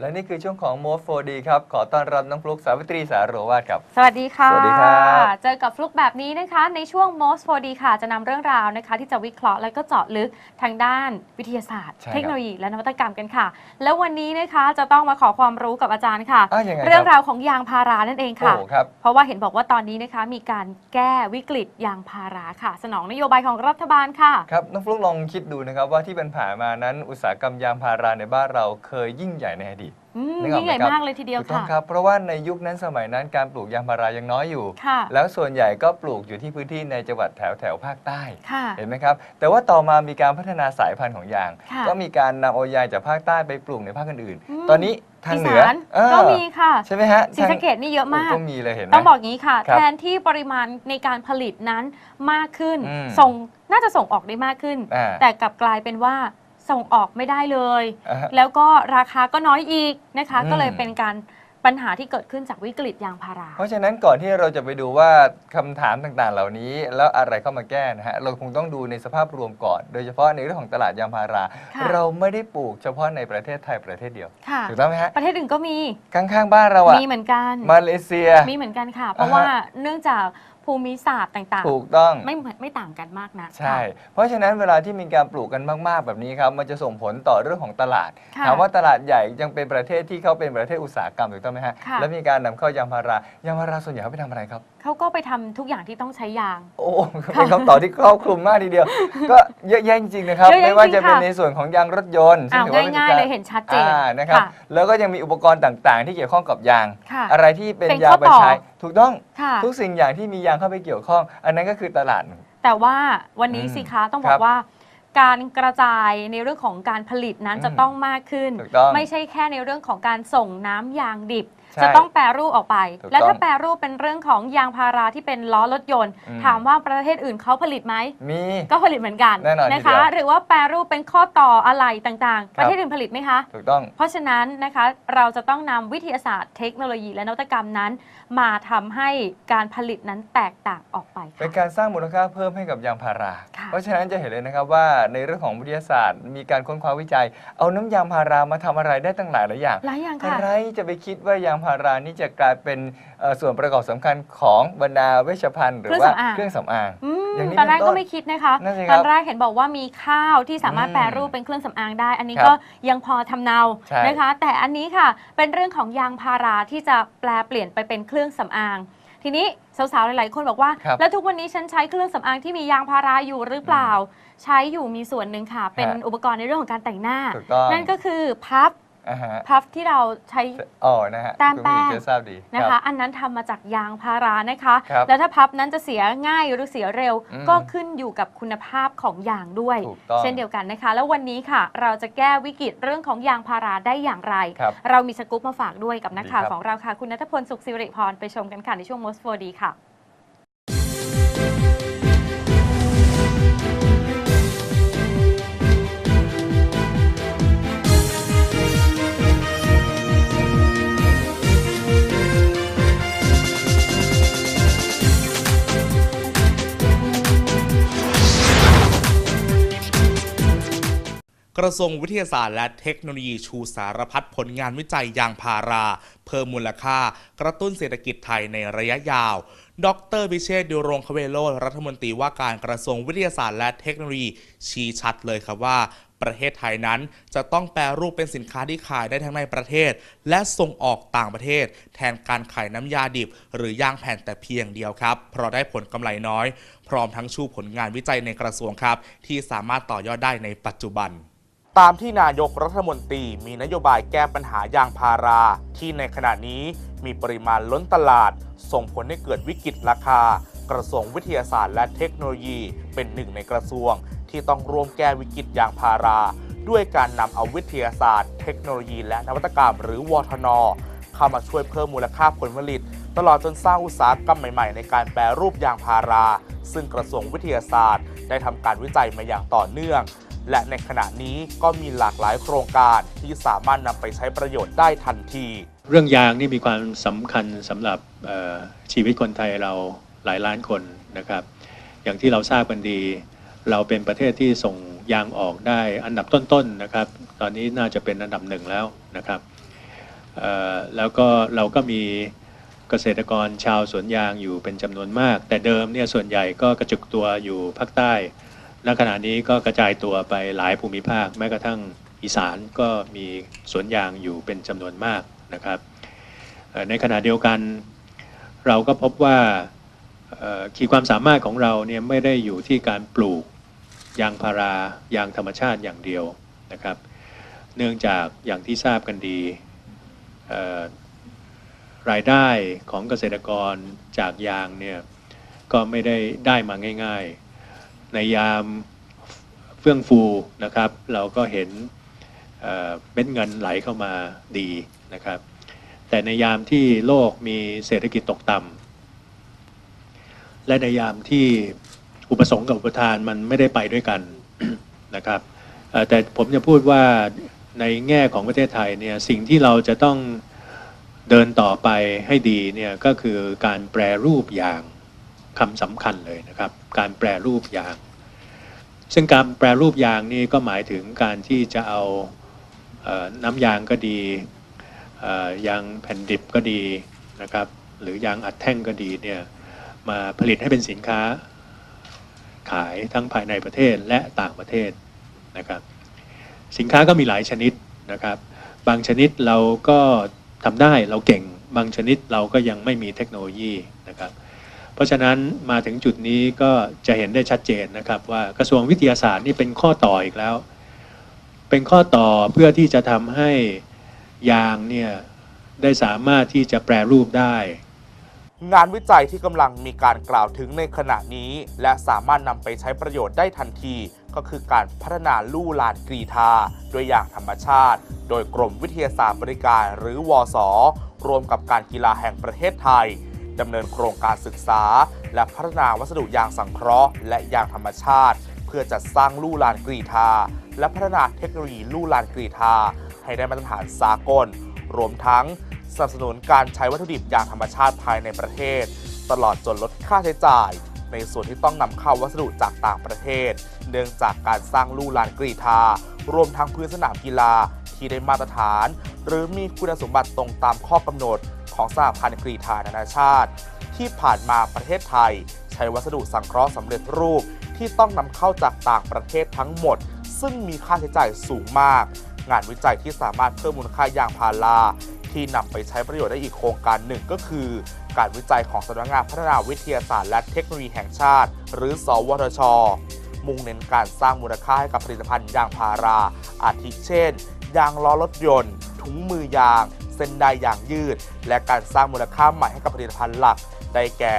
และนี่คือช่วงของ Most 4D ครับ ขอต้อนรับน้องฟลุกสาวิตรีสาโรวาทครับ สวัสดีค่ะ สวัสดีครับเจอกับฟลุกแบบนี้นะคะ ในช่วง most 4D ค่ะ จะนำเรื่องราวนะคะ ที่จะวิเคราะห์และก็เจาะลึกทางด้านวิทยาศาสตร์ใช่ครับเทคโนโลยีและนวัตกรรมกันค่ะ แล้ววันนี้นะคะจะต้องมาขอความรู้กับอาจารย์ค่ะอ้าวยังไงเรื่องคบราวของยางพารานั่นเองค่ะโอ้ครับเพราะว่าเห็นบอกว่าตอนนี้นะคะมีการแก้วิกฤตยางพาราค่ะ สนองนโยบายของรัฐบาลค่ะ ครับ น้องฟลุกลองคิดดูนะครับว่าที่เป็นผ่านมานั้นอุตสาหกรรมยางพาราในบ้านเราเคยยิ่งใหญ่ในอดีตอืมนึกออกไหมยิ่งใหญ่ครับมากเลยทีเดียวถูกต้องค่ะครับ เพราะว่าในยุคนั้นสมัยนั้นการปลูกยางพารายังน้อยอยู่ ค่ะ แล้วส่วนใหญ่ก็ปลูกอยู่ที่พื้นที่ในจังหวัดแถวแถวภาคใต้ ค่ะ เห็นไหมครับ แต่ว่าต่อมามีการพัฒนาสายพันธุ์ของยาง ค่ะ ก็มีการนำเอายางจากภาคใต้ไปปลูกในภาคอื่นอืมๆตอนนี้ทางเหนือสานเออก็มีค่ะใช่ไหมฮะศรีสะเกดนี่เยอะมาก ก็มีเลยเห็นไหม ต้องบอกอย่างนี้ค่ะ ครับแทนที่ปริมาณในการผลิตนั้นมากขึ้น อืม ส่งน่าจะส่งออกได้มากขึ้น อ่า แต่กลับกลายเป็นว่า ส่งออกไม่ได้เลย อ่าฮะ แล้วก็ราคาก็น้อยอีกนะคะ อืม ก็เลยเป็นการปัญหาที่เกิดขึ้นจากวิกฤตยางพารา เพราะฉะนั้นก่อนที่เราจะไปดูว่าคำถามต่างๆ เหล่านี้ แล้วอะไรเข้ามาแก้นะฮะเราคงต้องดูในสภาพรวมก่อน โดยเฉพาะในเรื่องของตลาดยางพารา ค่ะ เราไม่ได้ปลูกเฉพาะในประเทศไทยประเทศเดียวค่ะ ถูกต้องไหมฮะประเทศอื่นก็มี ข้างๆบ้านเราอะมีเหมือนกัน มาเลเซีย มีเหมือนกันค่ะ เพราะอ่าฮะว่าเนื่องจาก ภูมิศาสตร์ต่างถูกต้อง ๆ ไม่เหมือนไม่ต่างกันมากนะ ใช่ เพราะฉะนั้นเวลาที่มีการปลูกกันมากๆ แบบนี้ครับ มันจะส่งผลต่อเรื่องของตลาด ค่ะถามว่าตลาดใหญ่ยังเป็นประเทศที่เขาเป็นประเทศอุตสาหกรรมถูกต้องไหมฮะ ค่ะ แล้วมีการนำเข้ายางพารายางพาราส่วนใหญ่เขาไปทำอะไรครับเขาก็ไปทำทุกอย่างที่ต้องใช้ยาง โอ้เป็นคำตอบที่ครอบคลุมมากทีเดียว ก็เยอะแยะจริงๆนะครับ เยอะแยะไม่ว่าจริงๆจะเป็นค่ะ ในส่วนของยางรถยนต์ซึ่อ้าวถือว่าเป็นง่ายกๆรเลยเห็นชัดเจนอ่านะครับค่ะแล้วก็ยังมีอุปกรณ์ต่างๆ ที่เกี่ยวข้องกับยาง ค่ะ อะไรที่เป็นเป็นยางข้อไปต่อใช้ถูกต้องค่ะ ทุกสิ่งอย่างที่มียางเข้าไปเกี่ยวข้อง อันนั้นก็คือตลาด แต่ว่าวันนี้อืมสิคะต้องบครัอกบว่า การกระจายในเรื่องของการผลิตนั้นอืมจะต้องมากขึ้น ถูกต้องไม่ใช่แค่ในเรื่องของการส่งน้ำยางดิบ ใช่จะต้องแปรรูปออกไป ถูกและต้ถ้าอง แปรรูปเป็นเรื่องของยางพาราที่เป็นล้อรถยนต์อืมถามว่าประเทศอื่นเขาผลิตไหม มี ก็ผลิตเหมือนกันแน่นอนนะทีเดีคะยวหรือว่าแปรรูปเป็นข้อต่ออะไรต่างๆ คปรับ ระเทศอื่นผลิตไหมคะ ถูกต้อง เพราะฉะนั้นนะคะเราจะต้องนำวิทยาศาสตร์เทคโนโลยีและนวัตกรรมนั้น มาทำให้การผลิตนั้นแตกต่างออกไปเป็นค่ะการสร้างมูลค่าเพิ่มให้กับยางพารา ค่ะ เพราะฉะนั้นจะเห็นเลยนะครับว่าในเรื่องของวิทยาศาสตร์ มีการค้นคว้าวิจัย เอาน้ำยางพารามาทำอะไรได้ตั้งหลายหลายอย่างหลายอย่างใคค่ะรจะไปคิดว่ายางพารานี่จะกลายเป็นเอ่อส่วนประกอบสำคัญของบรรดาเวชภัณฑ์หรือว่าเคเครื่รื่อองงสำอางสำอางอืมอย่างนี้ตอนแรกเป็นต้นก็ไม่คิดนะคะนั่นสิตครัอบนแรกเห็นบอกว่ามีข้าวที่สามารถอืมแปรรูปเป็นเครื่องสำอางได้ อันนี้ครับก็ยังพอทำเนาใช่นะคะ แต่อันนี้ค่ะเป็นเรื่องของยางพาราที่จะแปลเปลี่ยนไปเป็นเครื่องสำอางทีนี้สาวๆ หลายๆ คนบอกว่าครับแล้วทุกวันนี้ฉันใช้เครื่องสำอางที่มียางพาราอยู่หรือเปล่า ใช้อยู่มีส่วนหนึ่งค่ะ เป็นฮะอุปกรณ์ในเรื่องของการแต่งหน้าถูกต้องนั่นก็คือพับ อ่าฮะพับที่เราใช้ อ๋อนะฮะแต้มคุณผู้หญิแป้ง จะทราบดีนะรัคะ บ อันนั้นทำมาจากยางพารานะคะ ครับแล้วถ้าพับนั้นจะเสียง่ายหรือเสียเร็ว อืมก็ขึ้นอยู่กับคุณภาพของยางด้วย ถูกต้องเช่นเดียวกันนะคะ แล้ววันนี้ค่ะ เราจะแก้วิกฤตเรื่องของยางพาราได้อย่างไร ครับเรามีสกู๊ปมาฝากด้วยกับนักข่าวดีครับ ของเราค่ะ คุณนัทพลสุขสิริพรไปชมกันค่ะในช่วง Most 4D ค่ะ กระทรวงวิทยาศาสตร์และเทคโนโลยีชูสารพัดผลงานวิจัยยางพารา เพิ่มมูลค่ากระตุ้นเศรษฐกิจไทยในระยะยาว ดรวิเชษดิรงคเวโรรัฐมนตรีว่าการกระทรวงวิทยาศาสตร์และเทคโนโลยีชี้ชัดเลยครับว่า ประเทศไทยนั้นจะต้องแปรรูปเป็นสินค้าที่ขายได้ทั้งในประเทศ และส่งออกต่างประเทศ แทนการขายน้ำยาดิบ หรือยางแผ่นแต่เพียงเดียวครับ เพราะได้ผลกำไรน้อย พร้อมทั้งชูผลงานวิจัยในกระทรวงครับ ที่สามารถต่อยอดได้ในปัจจุบัน ตามที่นายกรัฐมนตรีมีนโยบายแก้ปัญหายางพารา ที่ในขณะนี้มีปริมาณล้นตลาด ส่งผลให้เกิดวิกฤตราคา กระทรวงวิทยาศาสตร์และเทคโนโลยีเป็นหนึ่งในกระทรวง ที่ต้องร่วมแก้วิกฤตยางพารา ด้วยการนำเอาวิทยาศาสตร์ เทคโนโลยี และนวัตกรรม หรือวทน เข้ามาช่วยเพิ่มมูลค่าผลผลิต ตลอดจนสร้างอุตสาหกรรมใหม่ๆ ในการแปรรูปยางพารา ซึ่งกระทรวงวิทยาศาสตร์ ได้ทำการวิจัยมาอย่างต่อเนื่อง และในขณะนี้ก็มีหลากหลายโครงการที่สามารถนำไปใช้ประโยชน์ได้ทันที เรื่องยางนี่มีความสำคัญสำหรับชีวิตคนไทยเราหลายล้านคนนะครับ อย่างที่เราทราบกันดี เราเป็นประเทศที่ส่งยางออกได้อันดับต้นๆนะครับ ตอนนี้น่าจะเป็นอันดับหนึ่งแล้วนะครับแล้วก็เราก็มีเกษตรกรชาวสวนยางอยู่เป็นจำนวนมาก แต่เดิมเนี่ยส่วนใหญ่ก็กระจุกตัวอยู่ภาคใต้ ณขณะนี้ก็กระจายตัวไปหลายภูมิภาค แม้กระทั่งอีสานก็มีสวนยางอยู่เป็นจำนวนมากนะครับ ในขณะเดียวกันเราก็พบว่าขีดความสามารถของเราเนี่ยไม่ได้อยู่ที่การปลูกยางพารายางธรรมชาติอย่างเดียวนะครับ เนื่องจากอย่างที่ทราบกันดีรายได้ของเกษตรกรจากยางเนี่ยก็ไม่ได้ได้มาง่าย ในยามเฟื่องฟูนะครับ เราก็เห็นเเม็ดเงินไหลเข้ามาดีนะครับ แต่ในยามที่โลกมีเศรษฐกิจตกต่ำและในยามที่อุปสงค์กับอุปทานมันไม่ได้ไปด้วยกันนะครับแต่ผมจะพูดว่าในแง่ของประเทศไทยเนี่ยสิ่งที่เราจะต้องเดินต่อไปให้ดีเนี่ยก็คือการแปรรูปอย่าง คำสำคัญเลยนะครับ การแปรรูปยาง ซึ่งการแปรรูปยางนี่ก็หมายถึงการที่จะเอาเออน้ำยางก็ดียางแผ่นดิบก็ดีนะครับ หรือยางอัดแท่งก็ดีเนี่ยมาผลิตให้เป็นสินค้าขายทั้งภายในประเทศและต่างประเทศนะครับสินค้าก็มีหลายชนิดนะครับ บางชนิดเราก็ทำได้เราเก่ง บางชนิดเราก็ยังไม่มีเทคโนโลยีนะครับ เพราะฉะนั้นมาถึงจุดนี้ก็จะเห็นได้ชัดเจนนะครับว่ากระทรวงวิทยาศาสตร์นี่เป็นข้อต่ออีกแล้ว เป็นข้อต่อเพื่อที่จะทำให้ยางเนี่ยได้สามารถที่จะแปรรูปได้ งานวิจัยที่กำลังมีการกล่าวถึงในขณะนี้ และสามารถนำไปใช้ประโยชน์ได้ทันที ก็คือการพัฒนาลู่ลานกรีธาด้วยอย่างธรรมชาติ โดยกรมวิทยาศาสตร์บริการหรือวอสรวมกับการกีฬาแห่งประเทศไทย ดำเนินโครงการศึกษา และพัฒนาวัสดุยางสังเคราะห์และยางธรรมชาติ เพื่อจัดสร้างลู่ลานกรีธาและพัฒนาเทคโนโลยีลู่ลานกรีธาให้ได้มาตรฐานสากล รวมทั้งสนับสนุนการใช้วัตถุดิบยางธรรมชาติภายในประเทศ ตลอดจนลดค่าใช้จ่าย ในส่วนที่ต้องนำเข้าวัสดุจากต่างประเทศ เนื่องจากการสร้างลู่ลานกรีธารวมทั้งพื้นสนามกีฬาที่ได้มาตรฐาน หรือมีคุณสมบัติตรงตามข้อกำหนด ของสหพันธ์กรีธานานาชาติ ที่ผ่านมาประเทศไทย ใช้วัสดุสังเคราะห์สำเร็จรูปที่ต้องนำเข้าจากต่างประเทศทั้งหมด ซึ่งมีค่าใช้จ่ายสูงมาก งานวิจัยที่สามารถเพิ่มมูลค่ายางพาราที่นำไปใช้ประโยชน์ได้อีกโครงการหนึ่งก็คือ การวิจัยของสำนักงานพัฒนาวิทยาศาสตร์และเทคโนโลยีแห่งชาติ หรือ สวทช มุ่งเน้นการสร้างมูลค่าให้กับผลิตภัณฑ์ยางพารา อาทิเช่น ยางล้อรถยนต์ ถุงมือยาง ส้นได้ยางยืด และการสร้างมูลค่าใหม่ให้กับผลิตภัณฑ์หลัก ได้แก่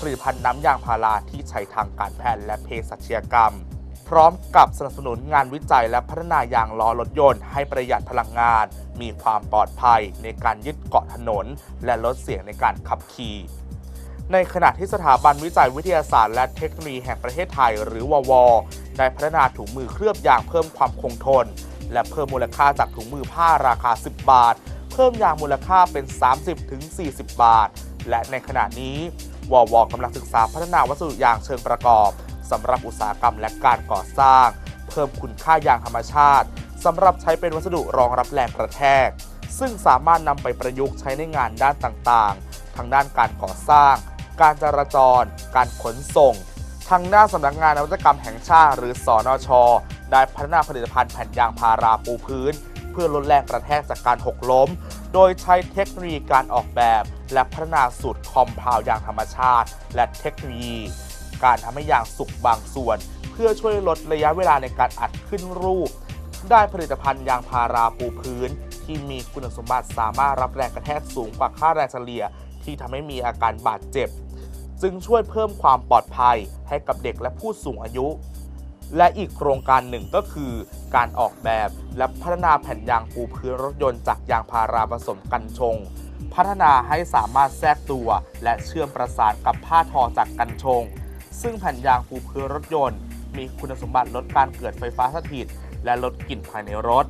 ผลิตภัณฑ์น้ำยางพาราที่ใช้ทางการแพทย์และเภสัชกรรม พร้อมกับสนับสนุนงานวิจัยและพัฒนายางล้อรถยนต์ให้ประหยัดพลังงาน มีความปลอดภัยในการยึดเกาะถนน และลดเสียงในการขับขี่ในขณะที่สถาบันวิจัยวิทยาศาสตร์และเทคโนโลยีแห่งประเทศไทยหรือวว ได้พัฒนาถุงมือเคลือบยางเพิ่มความคงทน และเพิ่มมูลค่าจากถุงมือผ้าราคา 10 บาท เพิ่มยางมูลค่าเป็น 30-40 บาท และในขณะนี้วอวกำลังศึกษาพัฒนาวัสดุยางเชิงประกอบสำหรับอุตสาหกรรมและการก่อสร้าง เพิ่มคุณค่ายางธรรมชาติสำหรับใช้เป็นวัสดุรองรับแรงกระแทก ซึ่งสามารถนำไปประยุกต์ใช้ในงานด้านต่างๆทั้งด้านการก่อสร้าง การจราจร การขนส่ง ทางด้านสำนักงานนวัตกรรมแห่งชาติ หรือสอนช ได้พัฒนาผลิตภัณฑ์แผ่นยางพาราปูพื้น เพื่อลดแรงกระแทกจากการหกล้ม โดยใช้เทคโนโลยีการออกแบบ และพัฒนาสูตรคอมเพลยางธรรมชาติ และเทคโนโลยี การทำให้ยางสุกบางส่วน เพื่อช่วยลดระยะเวลาในการอัดขึ้นรูป ได้ผลิตภัณฑ์ยางพาราปูพื้น ที่มีคุณสมบัติสามารถรับแรงกระแทกสูงกว่าค่าแรงเฉลี่ย ที่ทำให้มีอาการบาดเจ็บ จึงช่วยเพิ่มความปลอดภัยให้กับเด็กและผู้สูงอายุ และอีกโครงการหนึ่งก็คือ การออกแบบและพัฒนาแผ่นยางปูพื้นรถยนต์จากยางพาราผสมกันชง พัฒนาให้สามารถแทรกตัวและเชื่อมประสานกับผ้าทอจากกันชง ซึ่งแผ่นยางปูพื้นรถยนต์ มีคุณสมบัติลดการเกิดไฟฟ้าสถิต และลดกลิ่นภายในรถ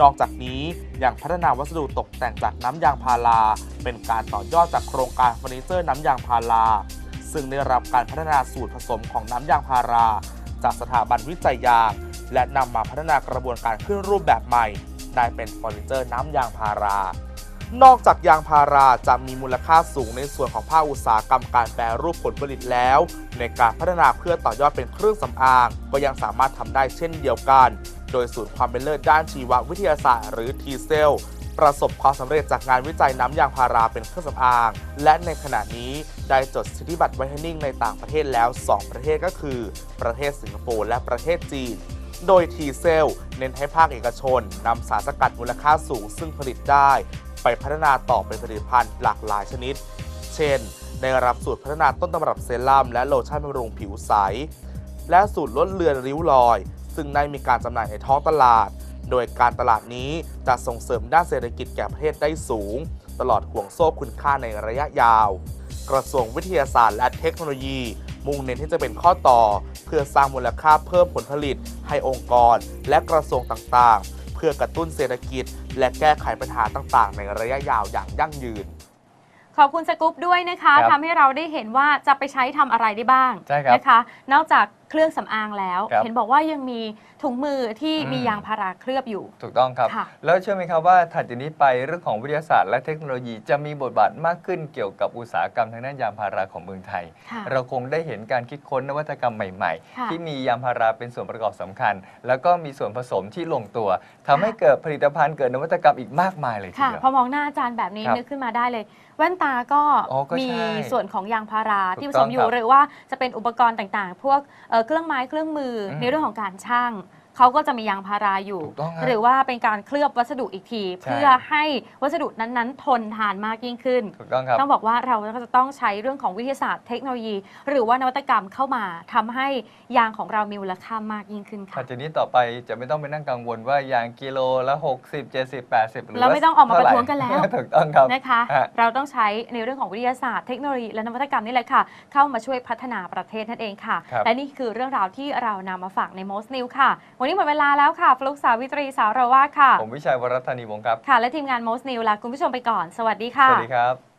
นอกจากนี้ยังพัฒนาวัสดุตกแต่งจากน้ำยางพารา เป็นการต่อยอดจากโครงการเฟอร์นิเจอร์น้ำยางพารา ซึ่งได้รับการพัฒนาสูตรผสมของน้ำยางพารา จากสถาบันวิจัยยาง และนำมาพัฒนากระบวนการขึ้นรูปแบบใหม่ ได้เป็นเฟอร์นิเจอร์น้ำยางพารานอกจากยางพาราจะมีมูลค่าสูงในส่วนของภาคอุตสาหกรรมการแปรรูปผลผลิตแล้ว ในการพัฒนาเพื่อต่อยอดเป็นเครื่องสำอาง ก็ยังสามารถทำได้เช่นเดียวกัน โดยศูนย์ความเป็นเลิศด้านชีววิทยาศาสตร์หรือทีเซล ประสบความสำเร็จจากงานวิจัยน้ำยางพาราเป็นเครื่องสำอาง และในขณะนี้ได้จดสิทธิบัตรไวท์เทนนิ่งในต่างประเทศแล้ว 2 ประเทศก็คือ ประเทศสิงคโปร์และประเทศจีน โดยทีเซล เน้นให้ภาคเอกชนนำสารสกัดมูลค่าสูงซึ่งผลิตได้ ไปพัฒนาต่อเป็นผลิตภัณฑ์หลากหลายชนิด เช่น ได้รับสูตรพัฒนาต้นตำรับเซรั่มและโลชั่นบำรุงผิวใส และสูตรลดเลือนริ้วรอย ซึ่งได้มีการจำหน่ายในท้องตลาด โดยการตลาดนี้จะส่งเสริมด้านเศรษฐกิจแก่ประเทศได้สูง ตลอดห่วงโซ่คุณค่าในระยะยาว กระทรวงวิทยาศาสตร์และเทคโนโลยี มุ่งเน้นที่จะเป็นข้อต่อ เพื่อสร้างมูลค่าเพิ่มผลผลิต ให้องค์กร และกระทรวงต่างๆ เพื่อกระตุ้นเศรษฐกิจ และแก้ไขปัญหาต่างๆ ในระยะยาวอย่างยั่งยืนขอบคุณสกู๊ปด้วยนะคะครับทำให้เราได้เห็นว่าจะไปใช้ทำอะไรได้บ้างใช่ครับนะคะ นอกจาก เครื่องสำอางแล้ว ครับ เห็นบอกว่ายังมีถุงมือที่อืมมียางพาราเคลือบอยู่ ถูกต้องครับ ค่ะ แล้วเชื่อไหมครับว่าถัดจากนี้ไปเรื่องของวิทยาศาสตร์และเทคโนโลยีจะมีบทบาทมากขึ้นเกี่ยวกับอุตสาหกรรมทางด้านยางพาราของเมืองไทย ค่ะ เราคงได้เห็นการคิดค้นนวัตกรรมใหม่ ค่ะๆ ที่มียางพาราเป็นส่วนประกอบสำคัญ แล้วก็มีส่วนผสมที่ลงตัวทำให้เกิดผลิตภัณฑ์เกิดนวัตกรรมอีกมากมายเลยทีค่ะ เดียว พอมองหน้าอาจารย์แบบนี้ครับนึกขึ้นมาได้เลย แว่นตาก็อ๋อก็มีใช่ส่วนของยางพาราถูกที่ผต้สองมอคยู่รับหรือว่าจะเป็นอุปกรณ์ต่างๆ พวกเอ่อเครื่องไม้เครื่องมืออมในเรื่องของการช่าง เขาก็จะมียางพาราอยู่ ถูกต้องครับหรือว่าเป็นการเคลือบวัสดุอีกที ใช่ เพื่อให้วัสดุนั้นๆ ทนทานมากยิ่งขึ้น ถูกต้องครับ ต้องบอกว่าเราก็จะต้องใช้เรื่องของวิทยาศาสตร์เทคโนโลยี หรือว่านวัตกรรมเข้ามาทำให้ยางของเรามีมูลค่ามากยิ่งขึ้นถัค่ะ ดจากนี้ต่อไปจะไม่ต้องไปนั่งกังวลว่ายางกิโลละ 60 70 80 หรือเราไม่ต้องออกมาประท้วงกันแล้ว ถูกต้องครับ นะคะ ฮะ เราต้องใช้ในเรื่องของวิทยาศาสตร์เทคโนโลยีและนวัตกรรมนี่แหละค่ะ เข้ามาช่วยพัฒนาประเทศนั่นเองค่ะ ครับ และนี่คือเรื่องราวที่เรานำมาฝากใน Most New ค่ะวันนี้หมดเวลาแล้วค่ะ ฟลุกสาวิตรีสาวราวาสค่ะ ผมวิชัยวรัตนีวงศ์ครับ ค่ะ และทีมงาน Most New ลาคุณผู้ชมไปก่อน สวัสดีสค่ะวัสดีครับ